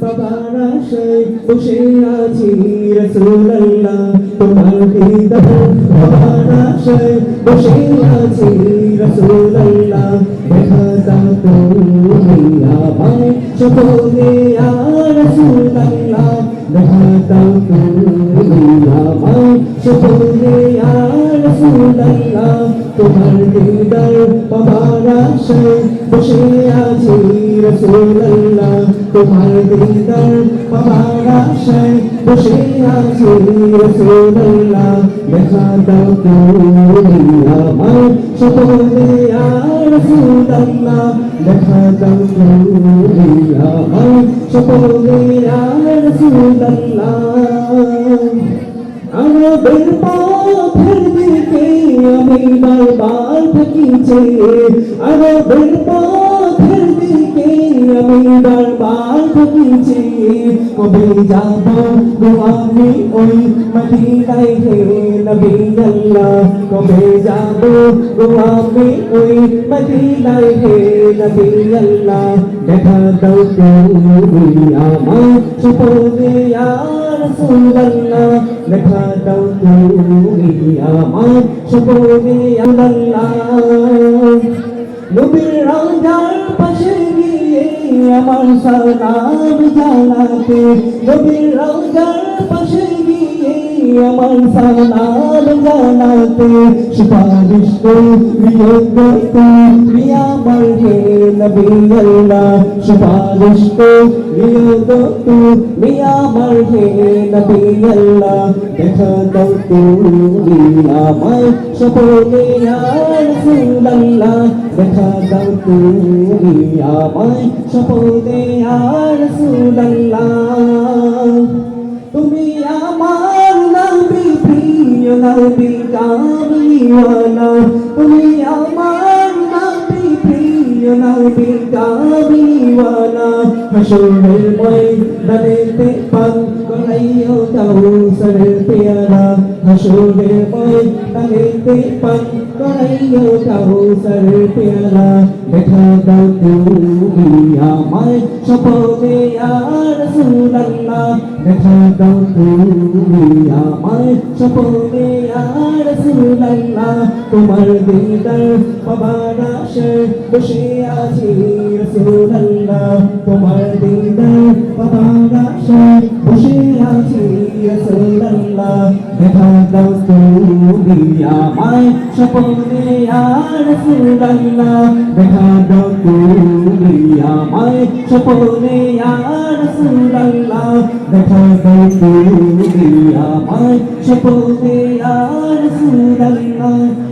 বাবারা সেই বসে আছি রসুল্লাহ তোমার হৃদয় বাবারা সেই বসে আছি রসুল্লাহ দেখা তুমি আমায় সপনে আর রসুল্লাহ দেখা তুমি আমায় সপনে আর রসুল্লাহ তোমার হৃদয় বাবারা সেই বসে আছি রসুল্লাহ তোমার হৃদয় বাবারা সেই বসে আছি রসুল্লাহ দেখা দাও তুমি আমায় সপনে আর রসুল্লাহ দেখা দাও তুমি আমায় সপনে আর রসুল্লাহ আমাদের পথের দিকে আমি বারবার থাকিছে আমাদের পথের দিকে আমি বারবার থাকিছে কবে যাব গো আমি ওই মদিনায় হে নবী আল্লাহ কবে যাব গো আমি ওই মদিনায় হে নবী আল্লাহ দেখা দাও তুমি আমার সুপনে আর রাসূলুল্লাহ দেখা দাও তুমি আমার সুপনে আল্লাহ আমার সালাম জানাতে রবির রওজার পাশে আমার সালাম জানাতে সুপারিশ করিও তুমি আমার হে নবী আল্লাহ সুপারিশ করিও তুমি আমার হে নবী আল্লাহ দেখা দাও তুমি আমার সপনে আর রাসূলুল্লাহ দেখা দাও তুমি আমায় সপনে আর রাসূলুল্লাহ তুমি আমার নবী কামলিওয়ালা তুমি আমার নবী প্রিয় নবী কামলিওয়ালা হাসরের ময়দানেতে পান করাইও কাউসারের পেয়ালা। হাসরের ময়দানেতে পান করাইও কাউসারের পেয়ালা। দেখা দাও তুমি আমায় সপনে আর রাসূলুল্লাহ দেখা দাও তুমি আমায় সপনে আর রাসূলুল্লাহ তোমার দিদার বাবার আশায় বসে আছি রাসূলুল্লাহ। তোমার দিদার বাবার আশায় বসে আছি রাসূলুল্লাহ। দেখা দাও তুমি আমায় সপনে আর রাসূলুল্লাহ দেখা দাও তুমি আমায় সপনে আর রাসূলুল্লাহ দেখা দাও তুমি আমায় সপনে আর রাসূলুল্লাহ।